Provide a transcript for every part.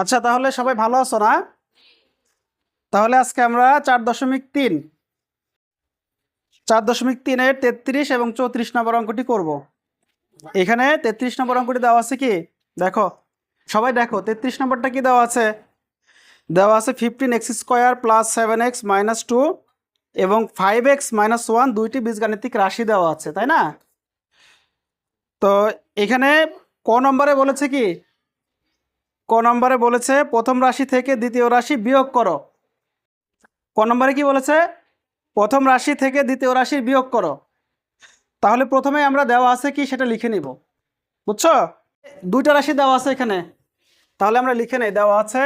আচ্ছা তাহলে সবাই ভালো আছো না? তাহলে আজকে আমরা চার দশমিক তিন, চার দশমিক তিনের তেত্রিশ এবং চৌত্রিশ নম্বর অঙ্কটি করব। এখানে তেত্রিশ নম্বর অঙ্কটি দেওয়া আছে কি? দেখো, সবাই দেখো, তেত্রিশ নম্বরটা কি দেওয়া আছে? দেওয়া আছে fifteen x square plus seven x minus two এবং ফাইভ এক্স মাইনাস ওয়ান দুইটি বীজগাণিতিক রাশি দেওয়া আছে, তাই না? তো এখানে ক নম্বরে বলেছে কি? ক নম্বরে বলেছে, প্রথম রাশি থেকে দ্বিতীয় রাশি বিয়োগ করো। ক নম্বরে কি বলেছে? প্রথম রাশি থেকে দ্বিতীয় রাশি বিয়োগ করো। তাহলে প্রথমে আমরা দেওয়া আছে কি, সেটা লিখে নিব। বুঝছ? দুইটা রাশি দেওয়া আছে এখানে। তাহলে আমরা লিখে নেই, দেওয়া আছে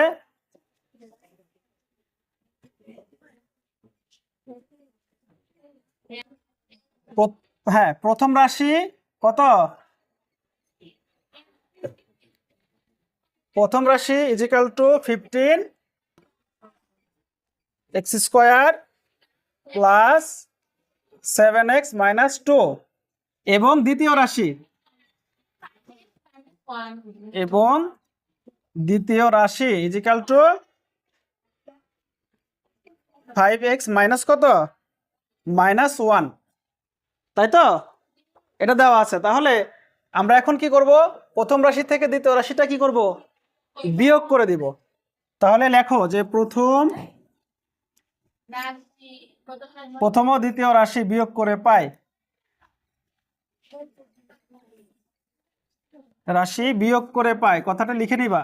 হ্যাঁ প্রথম রাশি কত? প্রথম রাশি is equal to fifteen x square plus seven x minus two এবং দ্বিতীয় রাশি এবং দ্বিতীয় রাশি is equal to five x minus কত? মাইনাস ওয়ান তাই তো? এটা দেওয়া আছে। তাহলে আমরা এখন কি করব? প্রথম রাশি থেকে দ্বিতীয় রাশিটা কি করব? বিয়োগ করে দিব। তাহলে লেখো যে প্রথম প্রথম ও দ্বিতীয় রাশি বিয়োগ করে পাই। রাশি বিয়োগ করে পাই। কথাটা লিখে নিবা।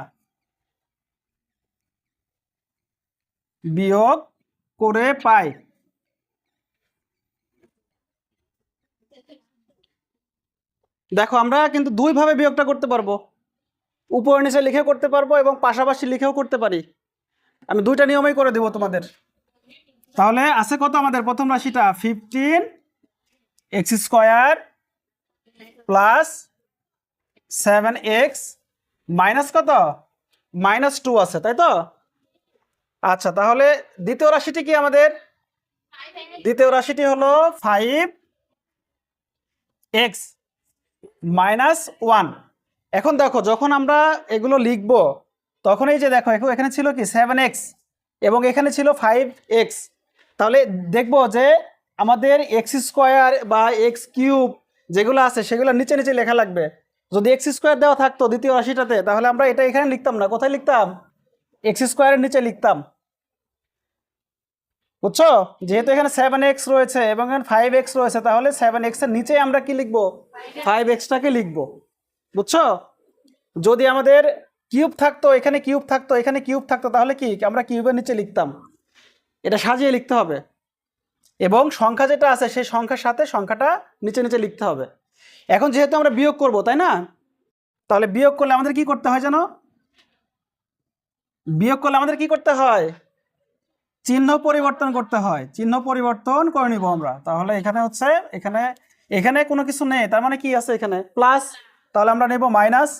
বিয়োগ করে পাই। দেখো, আমরা কিন্তু দুইভাবে বিয়োগটা করতে পারব। উপর নিচে লিখে করতে পারব এবং পাশাপাশি লিখেও করতে পারি। আমি দুইটা নিয়মেই করে দেবো তোমাদের। তাহলে আছে কত আমাদের? প্রথম রাশিটা fifteen x square plus seven x minus কত? মাইনাস টু আছে, তাই তো? আচ্ছা তাহলে দ্বিতীয় রাশিটি কি আমাদের? দ্বিতীয় রাশিটি হলো ফাইভ এক্স মাইনাস ওয়ান এখন দেখো, যখন আমরা এগুলো লিখব, তখন এই যে দেখো, এখন ছিল কি? সেভেন এক্স এবং এখানে ছিল ফাইভ এক্স তাহলে দেখব যে আমাদের এক্স স্কোয়ার বা এক্স কিউব যেগুলো আছে, সেগুলো নিচে নিচে লেখা লাগবে। যদি এক্স স্কোয়ার দেওয়া থাকতো দ্বিতীয় রাশিটাতে, তাহলে আমরা এটা এখানে লিখতাম না। কোথায় লিখতাম? এক্স স্কোয়ারের নিচে লিখতাম। বুঝছ? যেহেতু এখানে সেভেন এক্স রয়েছে এবং এখানে ফাইভ এক্স রয়েছে, তাহলে সেভেন এক্সের নিচে আমরা কি লিখব? ফাইভ এক্সটাকে লিখব। বুঝছ? যদি আমাদের কিউব থাকতো, এখানে কিউব থাকতো, এখানে কিউব থাকতো, তাহলে কি আমরা কিউবের নিচে লিখতাম? এটা সাজিয়ে লিখতে হবে। এবং সংখ্যা যেটা আছে, সেই সংখ্যার সাথে সংখ্যাটা নিচে নিচে লিখতে হবে। এখন যেহেতু আমরা বিয়োগ করব, তাই না? তাহলে বিয়োগ করলে আমাদের কি করতে হয় জানো? বিয়োগ করলে আমাদের কি করতে হয়? চিহ্ন পরিবর্তন করতে হয়। চিহ্ন পরিবর্তন করে নিব আমরা। তাহলে এখানে হচ্ছে, এখানে এখানে কোনো কিছু নেই। তার মানে কি আছে এখানে? প্লাস তাহলে আমরা নেব মাইনাস।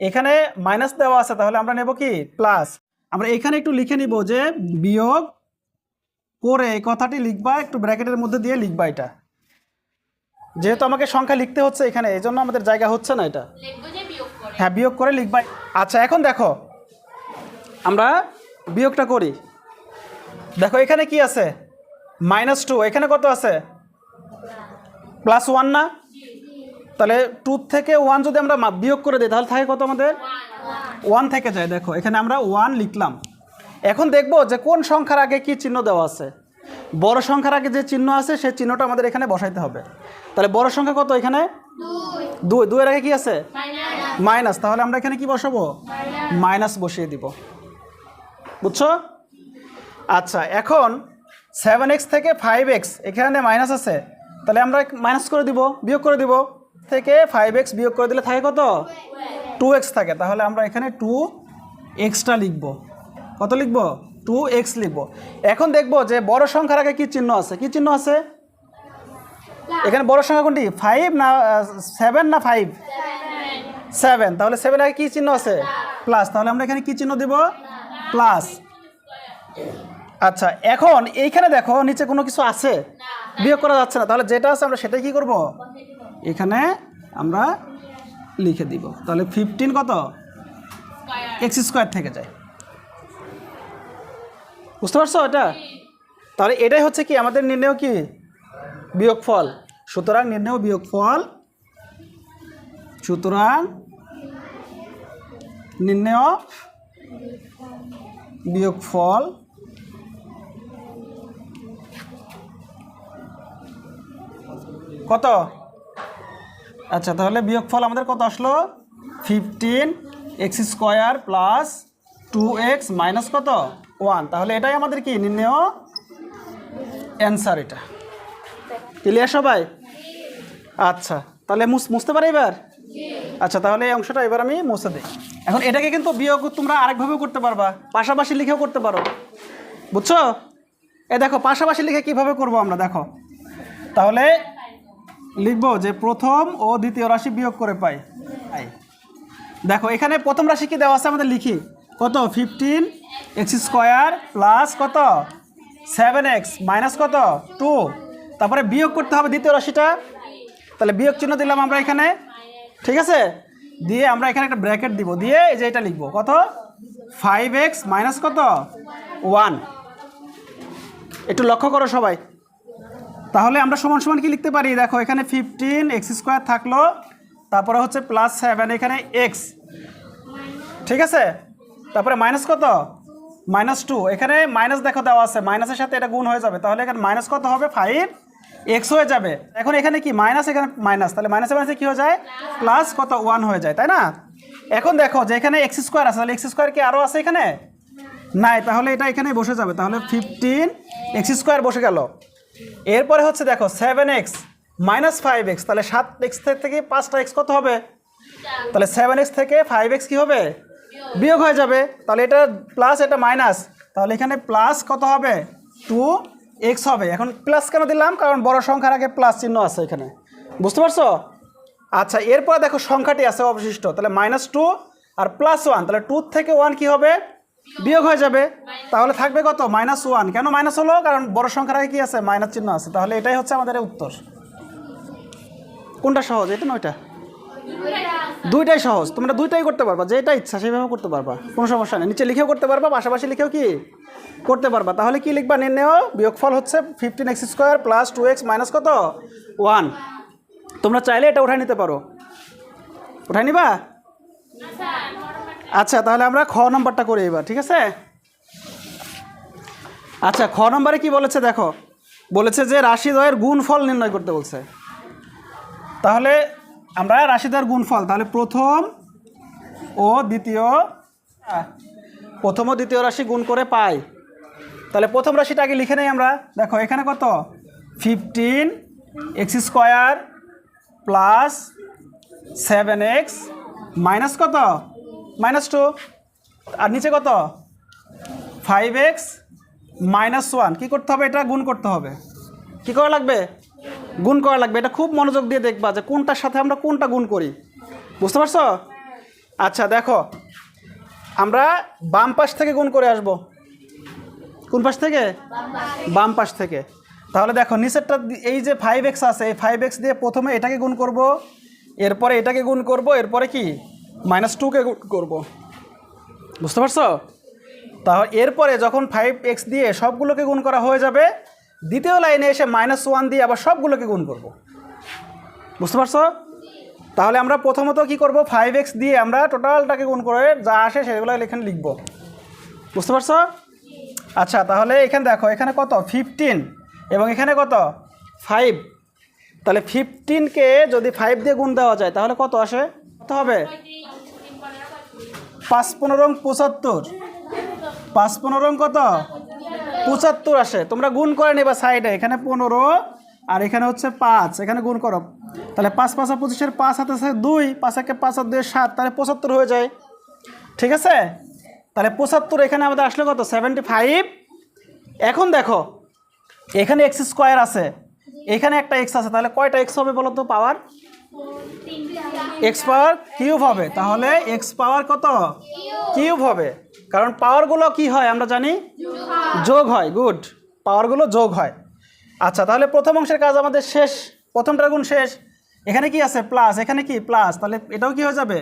এখানে মাইনাস দেওয়া আছে তাহলে আমরা নেব কি? প্লাস। আমরা এখানে একটু লিখে নিব যে বিয়োগ করে এই কথাটি লিখবা একটু ব্র্যাকেটের মধ্যে দিয়ে লিখবা এটা। যেহেতু আমাকে সংখ্যা লিখতে হচ্ছে এখানে এই জন্য আমাদের জায়গা হচ্ছে না এটা। হ্যাঁ বিয়োগ করে লিখবা। আচ্ছা এখন দেখো। আমরা বিয়োগটা করি। দেখো এখানে কি আছে? Minus two. এখানে কত আছে? প্লাস ওয়ান না? তাহলে টু থেকে ওয়ান যদি আমরা বিয়োগ করে দিই তাহলে থাকে কত আমাদের? ওয়ান থেকে যায় দেখো এখানে আমরা ওয়ান লিখলাম। এখন দেখব যে কোন সংখ্যার আগে কি চিহ্ন দেওয়া আছে। বড় সংখ্যার আগে যে চিহ্ন আছে সেই চিহ্নটা আমাদের এখানে বসাইতে হবে। তাহলে বড় সংখ্যা কত এখানে? দুই। দুইয়ের আগে কি আছে? মাইনাস তাহলে আমরা এখানে কি বসাবো? মাইনাস বসিয়ে দিব। বুঝছ? আচ্ছা এখন সেভেন এক্স থেকে ফাইভ এক্স এখানে মাইনাস আছে। তাহলে আমরা মাইনাস করে দিব বিয়োগ করে দিব। থেকে ফাইভ এক্স বিয়োগ করে দিলে থাকে কত? টু এক্স থাকে। তাহলে আমরা এখানে টু এক্সটা লিখব। কত লিখব? টু এক্স লিখব। এখন দেখব যে বড় সংখ্যার আগে কী চিহ্ন আছে? কী চিহ্ন আছে? এখানে বড় সংখ্যা কোনটি? ফাইভ না সেভেন না ফাইভ সেভেন তাহলে সেভেন আগে কী চিহ্ন আছে? প্লাস তাহলে আমরা এখানে কী চিহ্ন দেব? প্লাস আচ্ছা এখন এইখানে দেখো, নিচে কোনো কিছু আছে? বিয়োগ করা যাচ্ছে না। তাহলে যেটা আছে আমরা সেটাই কী করব? এখানে আমরা লিখে দিব। তাহলে ফিফটিন কত? এক্স স্কোয়ার থেকে যায়। বুঝতে পারছ এটা? তাহলে এটাই হচ্ছে কি আমাদের নির্ণয় কি? বিয়োগফল। সুতরাং নির্ণয় বিয়োগফল। সুতরাং নির্ণয় বিয়োগফল কত? আচ্ছা তাহলে বিয়োগফল আমাদের কত আসলো? Fifteen x square plus two x minus কত? ওয়ান তাহলে এটাই আমাদের কি? নির্ণয় অ্যান্সার এটা। ক্লিয়ার সবাই? আচ্ছা তাহলে মুছ- মুছতে পারি এবার? আচ্ছা তাহলে এই অংশটা এবার আমি মুছে দিই। এখন এটাকে কিন্তু বিয়োগ তোমরা আরেকভাবেও করতে পারবা। পাশাপাশি লিখেও করতে পারো। বুঝছ? এ দেখো, পাশাপাশি লিখে কীভাবে করব আমরা? দেখো। তাহলে লিখব যে প্রথম ও দ্বিতীয় রাশি বিয়োগ করে পাই। দেখো, এখানে প্রথম রাশি কি দেওয়া আছে আমাদের লিখি? কত? ফিফটিন এক্স স্কোয়ার প্লাস কত? সেভেন এক্স মাইনাস কত? টু তারপরে বিয়োগ করতে হবে দ্বিতীয় রাশিটা। তাহলে বিয়োগ চিহ্ন দিলাম আমরা এখানে। ঠিক আছে? দিয়ে আমরা এখানে একটা ব্র্যাকেট দিব। দিয়ে এই যে এটা লিখব। কত? ফাইভ এক্স মাইনাস কত? ওয়ান একটু লক্ষ্য করো সবাই। তাহলে আমরা সমান সমান কি লিখতে পারি? দেখো, এখানে ফিফটিন এক্স স্কোয়ার থাকল, তারপরে হচ্ছে প্লাস সেভেন এখানে এক্স ঠিক আছে? তারপরে মাইনাস কত? মাইনাস টু এখানে মাইনাস দেখো দেওয়া আছে মাইনাসের সাথে এটা গুণ হয়ে যাবে। তাহলে এখানে মাইনাস কত হবে? ফাইভ এক্স হয়ে যাবে। এখন এখানে কি মাইনাস এখানে মাইনাস তাহলে মাইনাসে মাইনাসে কী হয়ে যায়? প্লাস কত? ওয়ান হয়ে যায়, তাই না? এখন দেখো যে এখানে এক্স স্কোয়ার আছে, তাহলে এক্স স্কোয়ার কি আরও আছে এখানে? নাই, তাহলে এটা এখানে বসে যাবে। তাহলে ফিফটিন এক্স স্কোয়ার বসে গেল। এরপরে হচ্ছে দেখো seven x minus five x তাহলে সাত এক্স থেকে পাঁচটা এক্স কত হবে? তাহলে সেভেন এক্স থেকে ফাইভ এক্স কী হবে? বিয়োগ হয়ে যাবে। তাহলে এটা প্লাস এটা মাইনাস তাহলে এখানে প্লাস কত হবে? টু এক্স হবে। এখন প্লাস কেন দিলাম? কারণ বড় সংখ্যার আগে প্লাস চিহ্ন আছে এখানে। বুঝতে পারছ? আচ্ছা এরপরে দেখো সংখ্যাটি আছে অবশিষ্ট। তাহলে মাইনাস টু আর প্লাস ওয়ান তাহলে টু থেকে ওয়ান কী হবে? বিয়োগ হয়ে যাবে, তাহলে থাকবে কত? Minus one. কেন মাইনাস হলো? কারণ বড় সংখ্যার আগে কী আছে? মাইনাস চিহ্ন আছে। তাহলে এটাই হচ্ছে আমাদের উত্তর। কোনটা সহজ? এটা নয়টা। দুইটাই সহজ। তোমরা দুইটাই করতে পারবা। যেটা ইচ্ছা সেভাবে করতে পারবা। কোনো সমস্যা নেই। নিচে লিখেও করতে পারবা, পাশাপাশি লিখেও কি? করতে পারবা। তাহলে কি লিখবা? নির্ণয় বিয়োগফল হচ্ছে fifteen x square plus two x minus কত? ওয়ান তোমরা চাইলে এটা উঠাই নিতে পারো। উঠাই নিবা? আচ্ছা তাহলে আমরা খ নম্বরটা করি এবার, ঠিক আছে? আচ্ছা খ নম্বরে কি বলেছে দেখো? বলেছে যে রাশিদ্বয়ের গুণফল নির্ণয় করতে বলছে। তাহলে আমরা রাশিদার গুণফল, তাহলে প্রথম ও দ্বিতীয় প্রথম ও দ্বিতীয় রাশি গুণ করে পাই। তাহলে প্রথম রাশিটা আগে লিখে নেই আমরা। দেখো, এখানে কত? Fifteen x square plus seven x minus কত? Minus two. আর নিচে কত? Five x minus one. কী করতে হবে? এটা গুণ করতে হবে। কী করা লাগবে? গুণ করা লাগবে। এটা খুব মনোযোগ দিয়ে দেখবা যে কোনটার সাথে আমরা কোনটা গুণ করি। বুঝতে পারছ? আচ্ছা দেখো। আমরা বাম পাশ থেকে গুণ করে আসব। কোন পাশ থেকে? বাম পাশ থেকে। তাহলে দেখো, নিচেরটা এই যে ফাইভ এক্স আছে, এই ফাইভ এক্স দিয়ে প্রথমে এটাকে গুণ করব। এরপরে এটাকে গুণ করব। এরপরে কি? মাইনাস টুকে করব। বুঝতে পারছ? তাহলে এরপরে যখন ফাইভ এক্স দিয়ে সবগুলোকে গুণ করা হয়ে যাবে, দ্বিতীয় লাইনে এসে মাইনাস ওয়ান দিয়ে আবার সবগুলোকে গুণ করব। বুঝতে পারছ? তাহলে আমরা প্রথমত কি করব? ফাইভ এক্স দিয়ে আমরা টোটালটাকে গুণ করে যা আসে সেগুলো এখানে লিখব। বুঝতে পারছ? আচ্ছা তাহলে এখানে দেখো, এখানে কত? ফিফটিন এবং এখানে কত? ফাইভ তাহলে ফিফটিনকে যদি ফাইভ দিয়ে গুণ দেওয়া যায়, তাহলে কত আসে? কত হবে? পাঁচ পনেরো পঁচাত্তর। পাঁচ পনেরো কত? পঁচাত্তর আসে। তোমরা গুণ করে নেবা সাইডে। এখানে পনেরো আর এখানে হচ্ছে পাঁচ। এখানে গুণ করো। তাহলে পাঁচ পাঁচা পঁচিশের পাঁচ হাতে আছে দুই, পাঁচ একে পাঁচ আর দুই সাত, তাহলে পঁচাত্তর হয়ে যায়। ঠিক আছে? তাহলে পঁচাত্তর এখানে আমাদের আসলে কত? সেভেন্টি ফাইভ এখন দেখো, এখানে এক্স স্কোয়ার আছে। এখানে একটা এক্স আছে। তাহলে কয়টা এক্স হবে বলো তো? পাওয়ার? এক্স পাওয়ার কিউব হবে। তাহলে এক্স পাওয়ার কত? কিউব হবে। কারণ পাওয়ারগুলো কি হয় আমরা জানি? যোগ হয়। গুড পাওয়ারগুলো যোগ হয়। আচ্ছা তাহলে প্রথম অংশের কাজ আমাদের শেষ। প্রথমটার গুণ শেষ। এখানে কি আছে? প্লাস এখানে কি? প্লাস তাহলে এটাও কি হয়ে যাবে?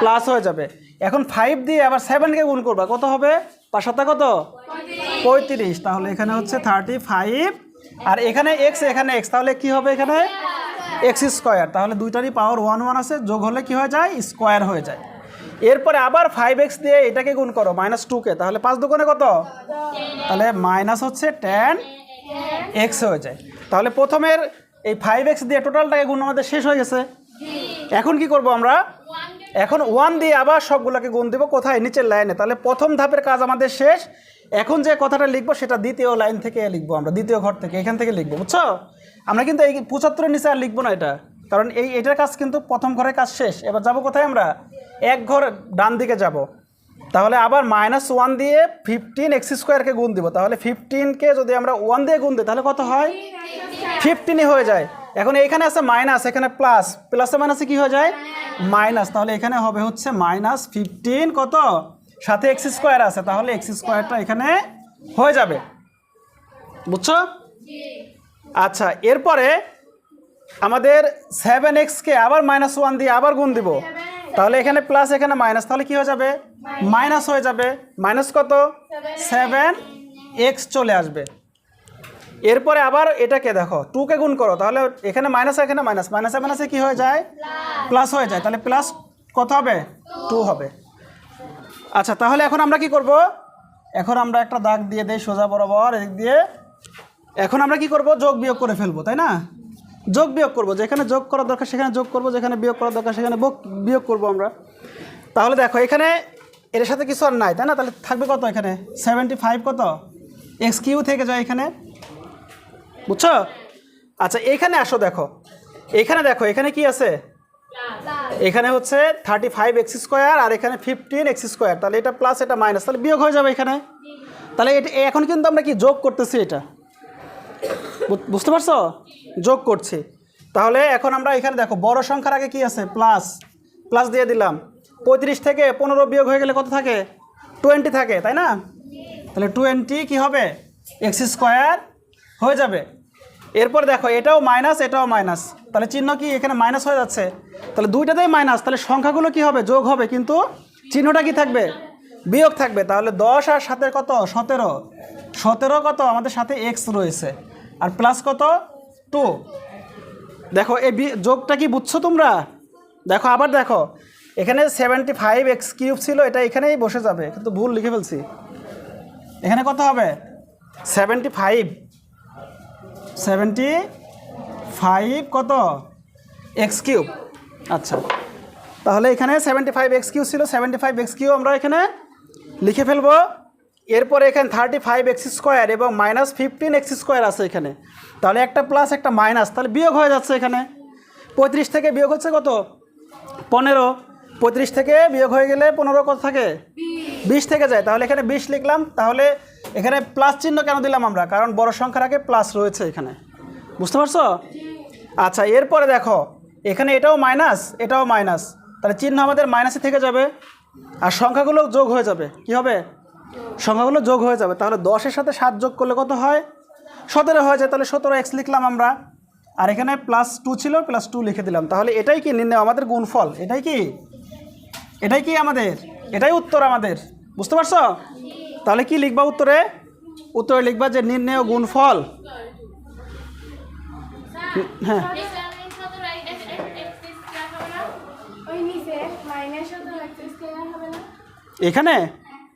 প্লাস হয়ে যাবে। এখন ফাইভ দিয়ে আবার সেভেনকে গুণ করবা। কত হবে? পাঁচ সাতা কত? পঁয়ত্রিশ। তাহলে এখানে হচ্ছে থার্টি ফাইভ আর এখানে এক্স এখানে এক্স তাহলে কি হবে এখানে? এক্স স্কোয়ার, তাহলে দুইটারই পাওয়ার ওয়ান ওয়ান আছে, যোগ হলে কি হয়ে যায়? স্কোয়ার হয়ে যায়। এরপরে আবার ফাইভ এক্স দিয়ে এটাকে গুণ করো মাইনাস টুকে তাহলে পাঁচ দোকানে কত? তাহলে মাইনাস হচ্ছে টেন এক্স হয়ে যায়। তাহলে প্রথমের এই ফাইভ এক্স দিয়ে টোটালটাকে গুণ আমাদের শেষ হয়ে গেছে। এখন কি করব আমরা? এখন ওয়ান দিয়ে আবার সবগুলোকে গুণ দেবো কোথায়? নিচের লাইনে তাহলে প্রথম ধাপের কাজ আমাদের শেষ। এখন যে কথাটা লিখব, সেটা দ্বিতীয় লাইন থেকে লিখব আমরা, দ্বিতীয় ঘর থেকে, এখান থেকে লিখব, বুঝছ? আমরা কিন্তু এই পঁচাত্তরের নিচে আর লিখব না এটা। কারণ এই এটার কাজ কিন্তু প্রথম ঘরের কাজ শেষ। এবার যাব কোথায় আমরা? এক ঘর ডান দিকে যাব। তাহলে আবার মাইনাস ওয়ান দিয়ে ফিফটিন এক্স স্কোয়ারকে গুণ দিব। তাহলে ফিফটিনকে যদি আমরা ওয়ান দিয়ে গুণ দিই, তাহলে কত হয়? ফিফটিনই হয়ে যায়। এখন এইখানে আছে মাইনাস এখানে প্লাস প্লাসে মাইনাসে কি হয়ে যায়? মাইনাস তাহলে এখানে হবে হচ্ছে মাইনাস ফিফটিন কত? সাথে এক্স স্কোয়ার আছে। তাহলে এক্স স্কোয়ারটা এখানে হয়ে যাবে। বুঝছ? আচ্ছা এরপরে আমাদের সেভেন এক্সকে আবার মাইনাস ওয়ান দিয়ে আবার গুণ দিব। তাহলে এখানে প্লাস এখানে মাইনাস তাহলে কি হয়ে যাবে? মাইনাস হয়ে যাবে। মাইনাস কত? সেভেন এক্স চলে আসবে। এরপরে আবার এটাকে দেখো টুকে গুণ করো, তাহলে এখানে মাইনাস এখানে মাইনাস মাইনাসে মাইনাসে কি হয়ে যায়? প্লাস হয়ে যায়। তাহলে প্লাস কত হবে? টু হবে। আচ্ছা তাহলে এখন আমরা কি করব? এখন আমরা একটা দাগ দিয়ে দেই সোজা বরাবর, এদিক দিয়ে। এখন আমরা কি করব? যোগ বিয়োগ করে ফেলব, তাই না? যোগ বিয়োগ করব, যেখানে যোগ করার দরকার সেখানে যোগ করব, যেখানে বিয়োগ করার দরকার সেখানে বিয়োগ করব আমরা। তাহলে দেখো, এখানে এর সাথে কিছু আর নাই, তাই না? তাহলে থাকবে কত এখানে? সেভেন্টি ফাইভ কত? এক্স কিউ থেকে যায় এখানে। বুঝছ? আচ্ছা এখানে আসো দেখো। এখানে দেখো, এখানে কি আছে? এখানে হচ্ছে থার্টি ফাইভ এক্স স্কোয়ার আর এখানে ফিফটিন এক্স স্কোয়ার তাহলে এটা প্লাস এটা মাইনাস তাহলে বিয়োগ হয়ে যাবে এখানে। তাহলে এটা এখন কিন্তু আমরা কি যোগ করতেছি এটা? বুঝতে পারছ? যোগ করছি। তাহলে এখন আমরা এখানে দেখো, বড় সংখ্যার আগে কি আছে? প্লাস। প্লাস দিয়ে দিলাম। পঁয়ত্রিশ থেকে পনেরো বিয়োগ হয়ে গেলে কত থাকে? টোয়েন্টি থাকে, তাই না? তাহলে টোয়েন্টি কি হবে? এক্স স্কোয়ার হয়ে যাবে। এরপর দেখো, এটাও মাইনাস এটাও মাইনাস। তাহলে চিহ্ন কি এখানে মাইনাস হয়ে যাচ্ছে? তাহলে দুইটাতেই মাইনাস। তাহলে সংখ্যাগুলো কি হবে? যোগ হবে। কিন্তু চিহ্নটা কি থাকবে? বিয়োগ থাকবে, তাহলে দশ আর সাতের কত? সতেরো। সতেরো কত? আমাদের সাথে এক্স রয়েছে। আর প্লাস কত? টু দেখো, এই যোগটা কি বুঝছ তোমরা? দেখো, আবার দেখো। এখানে সেভেন্টি ফাইভ এক্স কিউব ছিল, এটা এখানেই বসে যাবে, কিন্তু ভুল লিখে ফেলছি। এখানে কত হবে? সেভেন্টি ফাইভ সেভেন্টি ফাইভ কত? এক্স কিউব আচ্ছা। তাহলে এখানে সেভেন্টি ফাইভ এক্স কিউ ছিল সেভেন্টি ফাইভ এক্স কিউ আমরা এখানে লিখে ফেলব। এরপরে এখানে থার্টি ফাইভ এক্স স্কোয়ার এবং মাইনাস ফিফটিন এক্স স্কোয়ার আছে এখানে। তাহলে একটা প্লাস একটা মাইনাস তাহলে বিয়োগ হয়ে যাচ্ছে এখানে। পঁয়ত্রিশ থেকে বিয়োগ হচ্ছে কত? পনেরো। পঁয়ত্রিশ থেকে বিয়োগ হয়ে গেলে পনেরো কত থাকে? বিশ। থেকে যায়। তাহলে এখানে বিশ লিখলাম। তাহলে এখানে প্লাস চিহ্ন কেন দিলাম আমরা? কারণ বড় সংখ্যার আগে প্লাস রয়েছে এখানে। বুঝতে পারছ? আচ্ছা এরপরে দেখো এখানে এটাও মাইনাস এটাও মাইনাস তাহলে চিহ্ন আমাদের মাইনাসে থেকে যাবে। আর সংখ্যাগুলো যোগ হয়ে যাবে কি হবে সংখ্যাগুলো যোগ হয়ে যাবে তাহলে দশের সাথে সাত যোগ করলে কত হয় সতেরো হয়ে যায় তাহলে সতেরো এক্স লিখলাম আমরা আর এখানে প্লাস টু ছিল প্লাস টু লিখে দিলাম তাহলে এটাই কি নির্ণয় আমাদের গুণফল এটাই কি এটাই কি আমাদের এটাই উত্তর আমাদের বুঝতে পারছ তাহলে কি লিখবা উত্তরে উত্তরে লিখবা যে নির্ণয় গুণফল হ্যাঁ ওই নিচে মাইনাস তো একত্রিশ কেনার হবে না এখানে?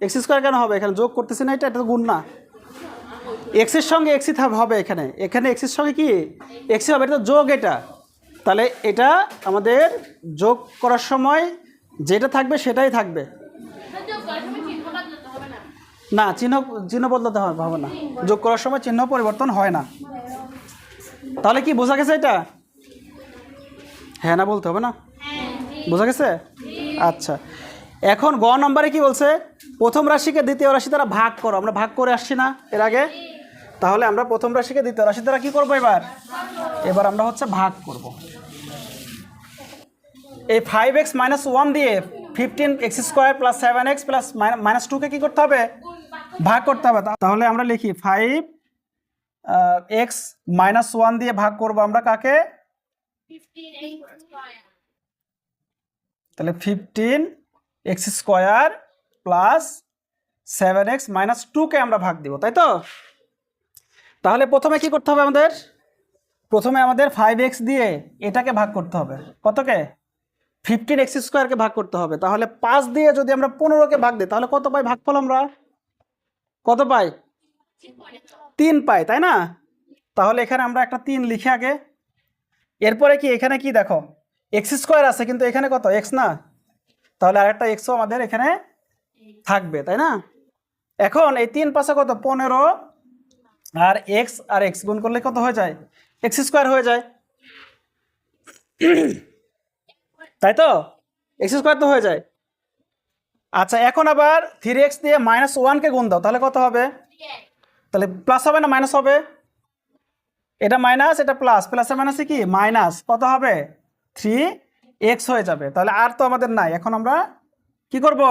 এক্স স্কোয়ার কেন হবে? এখানে যোগ করতেছি না এটা এটা গুণ না। এক্সের সঙ্গে এক্সই হবে এখানে। এখানে এক্সের সঙ্গে কি? এক্সই হবে, এটা তো যোগ এটা। তাহলে এটা আমাদের যোগ করার সময় যেটা থাকবে সেটাই থাকবে। না, চিহ্ন চিহ্ন বদলাতে হবে হবে না। যোগ করার সময় চিহ্ন পরিবর্তন হয় না। তাহলে কি, বোঝা গেছে এটা? হ্যাঁ না বলতে হবে না? বোঝা গেছে? আচ্ছা। এখন গ নম্বরে কি বলছে? প্রথম রাশিকে দ্বিতীয় রাশি দ্বারা ভাগ করো। আমরা ভাগ করে আসছি না এর আগে? তাহলে আমরা প্রথম রাশিকে দ্বিতীয় রাশি দ্বারা কি করব এবার? এবার আমরা হচ্ছে ভাগ করব। এই ফাইভ এক্স মাইনাস ওয়ান দিয়ে fifteen x square plus seven x plus minus টুকে কী করতে হবে? ভাগ করতে হবে। তাহলে আমরা লিখি ফাইভ এক্স মাইনাস ওয়ান দিয়ে ভাগ করব আমরা কাকে? তাহলে fifteen x square plus seven x minus টুকে আমরা ভাগ দিব, তাই তো? তাহলে প্রথমে কি করতে হবে আমাদের? প্রথমে আমাদের ফাইভ এক্স দিয়ে এটাকে ভাগ করতে হবে। কতকে? ফিফটিন এক্স স্কোয়ারকে ভাগ করতে হবে। তাহলে পাঁচ দিয়ে যদি আমরা পনেরোকে ভাগ দিই, তাহলে কত পাই ভাগফল আমরা? কত পাই? তিন পাই, তাই না? তাহলে এখানে আমরা একটা তিন লিখে আগে। এরপরে কি, এখানে কি দেখো? এক্স স্কোয়ার আছে, কিন্তু এখানে কত? এক্স না? তাহলে আরেকটা এক্সও আমাদের এখানে থাকবে, তাই না? এখন এই তিন পাশে কত? পনেরো আর এক্স আর এক্স গুণ করলে কত হয়ে যায়? এক্স স্কোয়ার হয়ে যায়। তাই তো? এক্স স্কোয়ার তো হয়ে যায়। আচ্ছা এখন আবার থ্রি এক্স দিয়ে মাইনাস ওয়ানকে গুণ দাও, তাহলে কত হবে? তাহলে প্লাস হবে না মাইনাস হবে? এটা মাইনাস এটা প্লাস প্লাসের মাইনাসে কি? মাইনাস কত হবে? থ্রি এক্স হয়ে যাবে। তাহলে আর তো আমাদের নাই। এখন আমরা কি করব?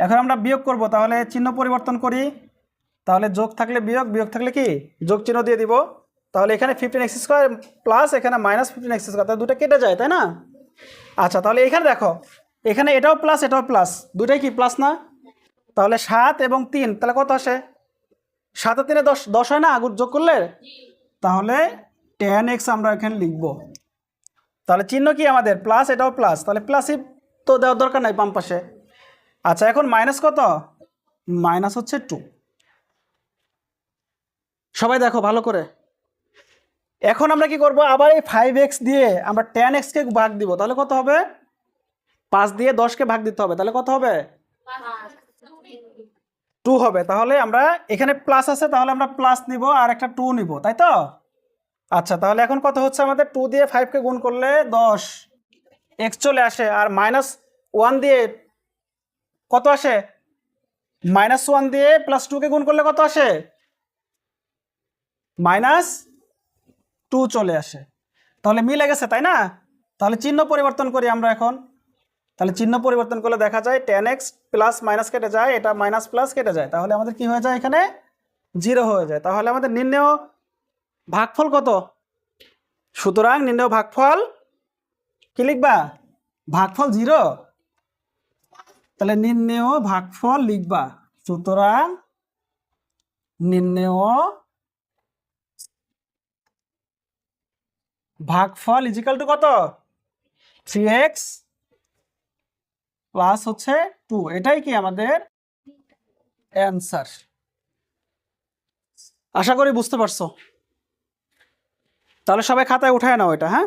এখন আমরা বিয়োগ করব। তাহলে চিহ্ন পরিবর্তন করি। তাহলে যোগ থাকলে বিয়োগ বিয়োগ থাকলে কি? যোগ চিহ্ন দিয়ে দিব। তাহলে এখানে ফিফটিন এক্স স্কোয়ার প্লাস এখানে মাইনাস ফিফটিন এক্স স্কোয়ার তাহলে দুটো কেটে যায়, তাই না? আচ্ছা তাহলে এখানে দেখো। এখানে এটাও প্লাস এটাও প্লাস দুটাই কি প্লাস না? তাহলে সাত এবং তিন, তাহলে কত আসে? সাত আর তিনে দশ দশ হয় না? আগুন যোগ করলে? তাহলে টেন এক্স আমরা এখানে লিখব। তাহলে চিহ্ন কি আমাদের? প্লাস এটাও প্লাস তাহলে প্লাসই তো দেওয়ার দরকার নাই বাম পাশে। আচ্ছা এখন মাইনাস কত? মাইনাস হচ্ছে টু সবাই দেখো, ভালো করে। এখন আমরা কি করব? আবার এই ফাইভ এক্স দিয়ে আমরা টেন এক্সকে ভাগ দিব। তাহলে কত হবে? পাঁচ দিয়ে দশকে ভাগ দিতে হবে। তাহলে কত হবে? টু হবে। তাহলে আমরা এখানে প্লাস আছে, তাহলে আমরা প্লাস নিব আর একটা টু নিব, তাই তো? আচ্ছা তাহলে এখন কত হচ্ছে আমাদের? টু দিয়ে ফাইভকে গুণ করলে দশ। এক্স চলে আসে, আর মাইনাস ওয়ান দিয়ে কত আসে? মাইনাস ওয়ান দিয়ে প্লাস টুকে গুণ করলে কত আসে? মাইনাস টু চলে আসে। তাহলে মিলে গেছে, তাই না? তাহলে চিহ্ন পরিবর্তন করি আমরা এখন। তাহলে চিহ্ন পরিবর্তন করলে দেখা যায় টেন এক্স প্লাস মাইনাস কেটে যায়, এটা মাইনাস প্লাস কেটে যায়। তাহলে আমাদের কি হয়ে যায় এখানে? জিরো হয়ে যায়। তাহলে আমাদের নির্ণেয় ভাগফল কত? সুতরাং নির্ণেয় ভাগফল। কি লিখবা? ভাগফল জিরো তাহলে নির্ণেয় ভাগফল লিখবা। সুতরাং নির্ণেয় ভাগফল ইজিক্যাল টু কত? থ্রি এক্স প্লাস হচ্ছে টু এটাই কি আমাদের অ্যান্সার আশা করি বুঝতে পারছ। তাহলে সবাই খাতায় উঠায় নাও এটা হ্যাঁ?